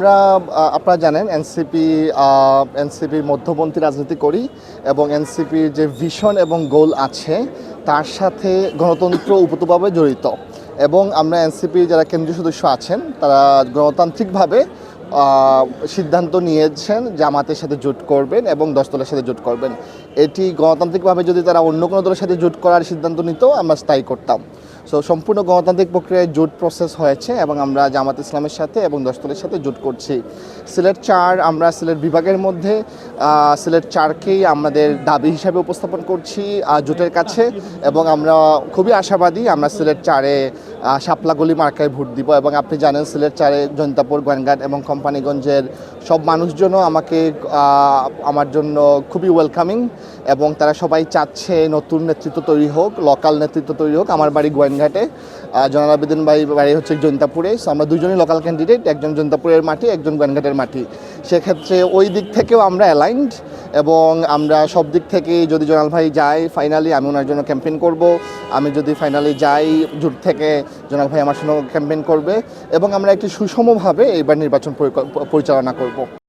আমরা আপনারা জানেন, এনসিপি এনসিপির মধ্যপন্থী রাজনীতি করি এবং এনসিপির যে ভিশন এবং গোল আছে, তার সাথে গণতন্ত্র উপতভাবে জড়িত। এবং আমরা এনসিপি যারা কেন্দ্রীয় সদস্য আছেন, তারা গণতান্ত্রিকভাবে সিদ্ধান্ত নিয়েছেন জামাতের সাথে জোট করবেন এবং দশ দলের সাথে জোট করবেন। এটি গণতান্ত্রিকভাবে যদি তারা অন্য কোনো দলের সাথে জোট করার সিদ্ধান্ত নিত, আমরা স্থায়ী করতাম। সো সম্পূর্ণ গণতান্ত্রিক প্রক্রিয়ায় জোট প্রসেস হয়েছে এবং আমরা জামাত ইসলামের সাথে এবং দশতলের সাথে জোট করছি। সিলেট চার আমরা সিলেট বিভাগের মধ্যে সিলেট চারকেই আমাদের দাবি হিসাবে উপস্থাপন করছি জোটের কাছে এবং আমরা খুবই আশাবাদী আমরা সিলেট চারে শাপলাগলি মার্কায় ভোট দিব এবং আপনি জানেন সিলেট চারে জৈন্তাপুর গোয়েনঘাট এবং কোম্পানিগঞ্জের সব মানুষজনও আমাকে আমার জন্য খুবই ওয়েলকামিং এবং তারা সবাই চাচ্ছে নতুন নেতৃত্ব তৈরি হোক লোকাল নেতৃত্ব তৈরি হোক। আমার বাড়ি গোয়েনঘাটে জনাল আবেদিন ভাই বাড়ি হচ্ছে জৈন্তাপুরে। সো আমরা দুজনই লোকাল ক্যান্ডিডেট একজন জৈন্তাপুরের মাটি, একজন গোয়েনঘাটের মাটি। সেক্ষেত্রে ওই দিক থেকেও আমরা অ্যালাইন্ড এবং আমরা সব দিক থেকেই যদি জোনাল ভাই যাই ফাইনালি আমি ওনার জন্য ক্যাম্পেইন করব। আমি যদি ফাইনালি যাই, জোট থেকে জোনাল ভাই আমার সঙ্গে ক্যাম্পেইন করবে এবং আমরা একটি সুষমভাবে এবার নির্বাচন পরিচালনা করব। people.